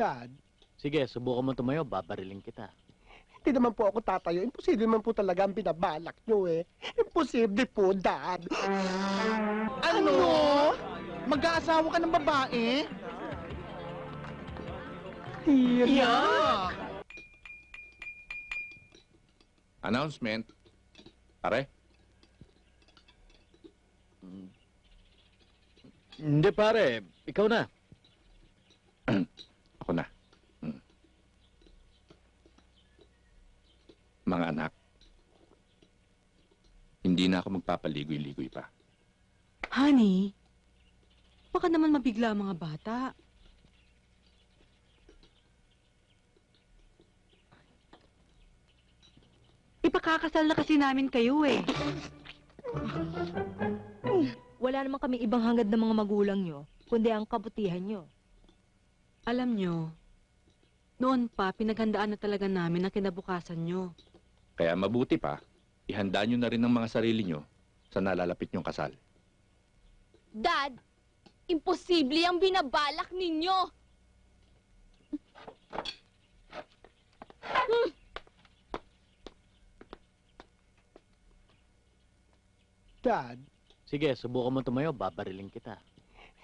Dad, Sige, subukan mo tumayo, babariling kita. hindi naman po ako tatayo. Imposible man po talaga ang binabalak nyo eh. Imposible po, Dad. Ano? Mag-aasawa ka ng babae? Yeah. Announcement. Pare, Hindi pare, ikaw na. ako na. Hmm. Mga anak, hindi na ako magpapaligoy-ligoy pa. Honey, baka naman mabigla ang mga bata. Ipakakasal na kasi namin kayo eh. Wala naman kami ibang hangad ng mga magulang nyo, kundi ang kabutihan nyo. Alam nyo, noon pa, pinaghandaan na talaga namin ang kinabukasan nyo. Kaya mabuti pa, ihanda nyo na rin ang mga sarili nyo sa nalalapit nyong kasal. Dad, imposible ang binabalak ninyo. Dad, Sige, subukan mo tumayo, babariling kita.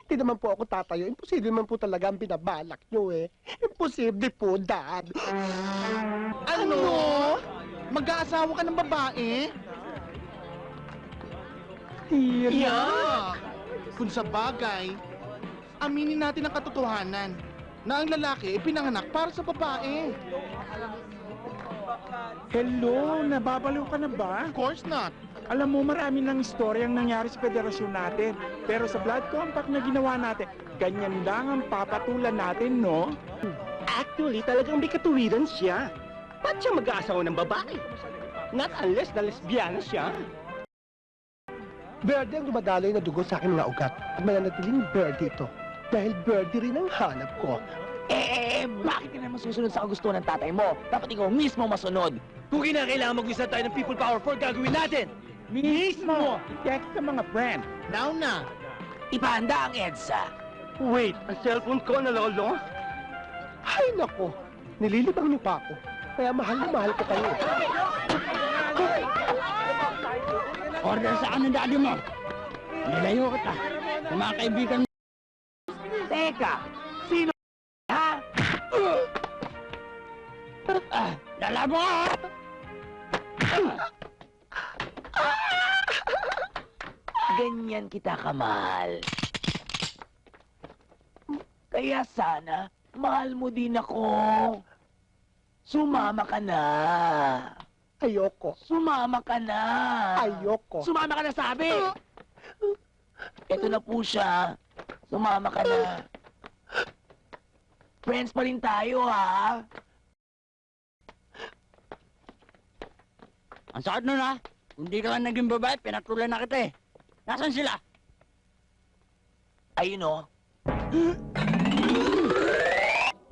hindi naman po ako tatayo. Imposible man po talaga ang binabalak nyo eh. Imposible po, Dad. Ano? Mag-aasawa ka ng babae? Yeah. Kung sa bagay, aminin natin ang katotohanan na ang lalaki ay pinanganak para sa babae. Hello, nababaliw ka na ba? Of course not. Alam mo, marami ng istorya ang nangyari sa federasyon natin. Pero sa blood compact na ginawa natin, ganyan lang ang papatulan natin, no? Actually, talagang may katuwiran siya. Ba't siya mag-aasawa ng babae? Not unless na lesbiana siya. Verde ang dumadaloy na dugo sa aking mga ugat at mananatiling verde ito. Dahil verde rin ang hanap ko. Eh, bakit ka naman susunod sa kagustuhan ng tatay mo? Dapat ikaw mismo masunod. Kung kinakailangan mag-isa tayo ng People Power 4, gagawin natin! Mismo! I-text sa mga friend. Now na. Ipahanda ang EDSA. Wait, ang cellphone ko na lolo? Ay, nako. Nililibang niyo pa ako. Kaya mahal na mahal ko kayo. Order sa ng daddy mo. Nilayo kita. Sa mga kaibigan mo. Teka, sino ha? Ah, dala mo ha? Ganyan kita kamahal. Kaya sana, mahal mo din ako. Sumama ka na. Ayoko. Sumama ka na. Ayoko. Sumama ka na sabi! Ito na po siya. Sumama ka na. Friends pa rin tayo, ha? Ang sakit nun, ha? Kung di ka lang naging babae, pinatulan na kita, eh. Nasaan sila? Ayun, oh.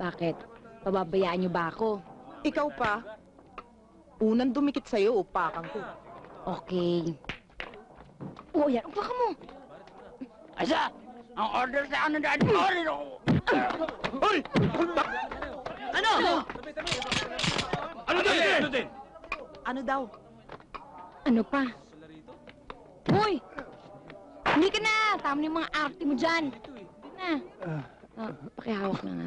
Bakit? Pababayaan nyo ba ako? Ikaw pa? Unang dumikit sa'yo, upakan ko. Okay. Oo, yan. Upa ka mo. Asa? Ang order sa ano dad? Order ako! Hoy! Ano? Ano din? Ano din? Ano daw? Ano pa? Hoy! Hindi ka na! Tama na yung mga arte mo dyan. Hindi na. Oh, pakihawak na nga.